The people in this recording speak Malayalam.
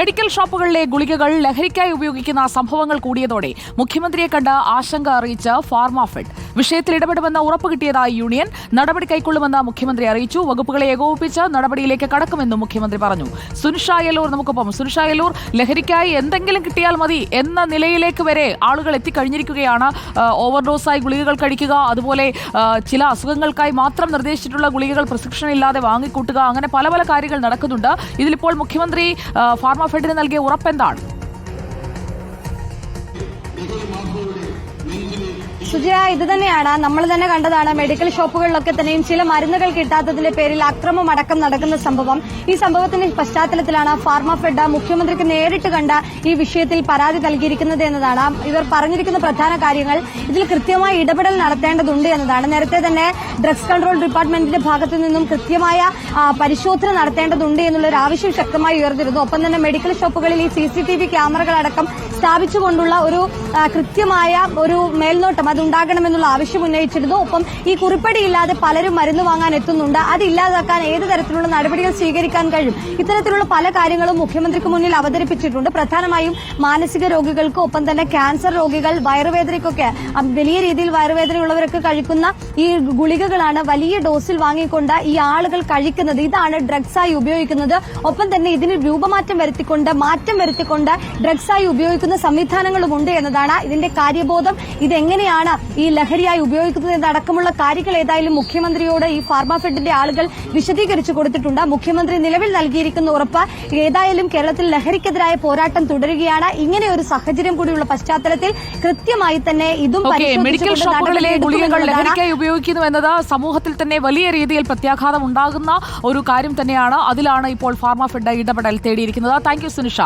മെഡിക്കൽ ഷോപ്പുകളിലെ ഗുളികകൾ ലഹരിക്കായി ഉപയോഗിക്കുന്ന സംഭവങ്ങൾ കൂടിയതോടെ മുഖ്യമന്ത്രിയെ കണ്ട് ആശങ്ക അറിയിച്ച ഫാർമാഫെഡ് വിഷയത്തിൽ ഇടപെടുമെന്ന് ഉറപ്പ് കിട്ടിയതായി യൂണിയൻ നടപടി കൈക്കൊള്ളുമെന്ന് മുഖ്യമന്ത്രി അറിയിച്ചു. വകുപ്പുകളെ ഏകോപിപ്പിച്ച് നടപടിയിലേക്ക് കടക്കുമെന്നും മുഖ്യമന്ത്രി പറഞ്ഞു. സുനിഷ യലൂർ നമുക്കൊപ്പം. സുനിഷ യലൂർ ലഹരിക്കായി എന്തെങ്കിലും കിട്ടിയാൽ മതി എന്ന നിലയിലേക്ക് വരെ ആളുകൾ എത്തിക്കഴിഞ്ഞിരിക്കുകയാണ്. ഓവർഡോസായി ഗുളികകൾ കഴിക്കുക അതുപോലെ ചില അസുഖങ്ങൾക്കായി മാത്രം നിർദ്ദേശിച്ചിട്ടുള്ള ഗുളികകൾ പ്രിസ്ക്രിപ്ഷൻ ഇല്ലാതെ വാങ്ങിക്കൂട്ടുക അങ്ങനെ പല പല കാര്യങ്ങൾ നടക്കുന്നുണ്ട്. ഇതിലിപ്പോൾ മുഖ്യമന്ത്രി ആ, ഫാർമഫെഡിന് നൽകിയ ഉറപ്പെന്താണ് സുജയ ഇത് തന്നെയാണ് നമ്മൾ തന്നെ കണ്ടതാണ് മെഡിക്കൽ ഷോപ്പുകളിലൊക്കെ തന്നെയും ചില മരുന്നുകൾ കിട്ടാത്തതിന്റെ പേരിൽ അക്രമം അടക്കം നടക്കുന്ന സംഭവം. ഈ സംഭവത്തിന്റെ പശ്ചാത്തലത്തിലാണ് ഫാർമഫെഡ് മുഖ്യമന്ത്രിക്ക് നേരിട്ട് കണ്ട ഈ വിഷയത്തിൽ പരാതി നൽകിയിരിക്കുന്നത് എന്നതാണ്. ഇവർ പറഞ്ഞിരിക്കുന്ന പ്രധാന കാര്യങ്ങൾ ഇതിൽ കൃത്യമായ ഇടപെടൽ നടത്തേണ്ടതുണ്ട് എന്നതാണ്. നേരത്തെ തന്നെ ഡ്രഗ്സ് കൺട്രോൾ ഡിപ്പാർട്ട്മെന്റിന്റെ ഭാഗത്തു നിന്നും കൃത്യമായ പരിശോധന നടത്തേണ്ടതുണ്ട് എന്നുള്ള ഒരു ആവശ്യം ശക്തമായി ഉയർന്നിരുന്നു. ഒപ്പം തന്നെ മെഡിക്കൽ ഷോപ്പുകളിൽ ഈ സി സി ടി വി ക്യാമറകളടക്കം സ്ഥാപിച്ചുകൊണ്ടുള്ള ഒരു കൃത്യമായ ഒരു മേൽനോട്ടം അത് ഉണ്ടാകണമെന്നുള്ള ആവശ്യം ഉന്നയിച്ചിരുന്നു. ഒപ്പം ഈ കുറിപ്പടിയില്ലാതെ പലരും മരുന്ന് വാങ്ങാൻ എത്തുന്നുണ്ട്. അത് ഇല്ലാതാക്കാൻ ഏത് തരത്തിലുള്ള നടപടികൾ സ്വീകരിക്കാൻ കഴിയും? ഇത്തരത്തിലുള്ള പല കാര്യങ്ങളും മുഖ്യമന്ത്രിക്ക് മുന്നിൽ അവതരിപ്പിച്ചിട്ടുണ്ട്. പ്രധാനമായും മാനസിക രോഗികൾക്ക് ഒപ്പം തന്നെ ക്യാൻസർ രോഗികൾ വയറുവേദനയ്ക്കൊക്കെ വലിയ രീതിയിൽ വയറുവേദനയുള്ളവരൊക്കെ കഴിക്കുന്ന ഈ ഗുളികകളാണ് വലിയ ഡോസിൽ വാങ്ങിക്കൊണ്ട് ഈ ആളുകൾ കഴിക്കുന്നത്. ഇതാണ് ഡ്രഗ്സായി ഉപയോഗിക്കുന്നത്. ഒപ്പം തന്നെ ഇതിന് രൂപമാറ്റം വരുത്തിക്കൊണ്ട് മാറ്റം വരുത്തിക്കൊണ്ട് ഡ്രഗ്സായി ഉപയോഗിക്കുന്ന സംവിധാനങ്ങളുമുണ്ട് എന്നതാണ് ഇതിന്റെ കാര്യബോധം. ഇതെങ്ങനെയാണ് ഈ ലഹരിയായി ഉപയോഗിക്കുന്നത് എന്നടക്കമുള്ള കാര്യങ്ങൾ ഏതായാലും മുഖ്യമന്ത്രിയോട് ഈ ഫാർമാഫെഡിന്റെ ആളുകൾ വിശദീകരിച്ചു കൊടുത്തിട്ടുണ്ട്. മുഖ്യമന്ത്രി നിലവിൽ നൽകിയിരിക്കുന്ന ഉറപ്പ് ഏതായാലും കേരളത്തിൽ ലഹരിക്കെതിരായ പോരാട്ടം തുടരുകയാണ്. ഇങ്ങനെ ഒരു സാഹചര്യം കൂടിയുള്ള പശ്ചാത്തലത്തിൽ കൃത്യമായി തന്നെ ഇതും മെഡിക്കൽ ഷോപ്പുകളിലെ ഗുളികകൾ ലഹരിക്കായി ഉപയോഗിക്കുന്നു എന്നത് സമൂഹത്തിൽ തന്നെ വലിയ രീതിയിൽ പ്രത്യാഘാതം ഉണ്ടാകുന്ന ഒരു കാര്യം തന്നെയാണ്. അതിലാണ് ഇപ്പോൾ ഫാർമഫെഡ് ഇടപെടൽ തേടിയിരിക്കുന്നത്. Thank you Sunisha.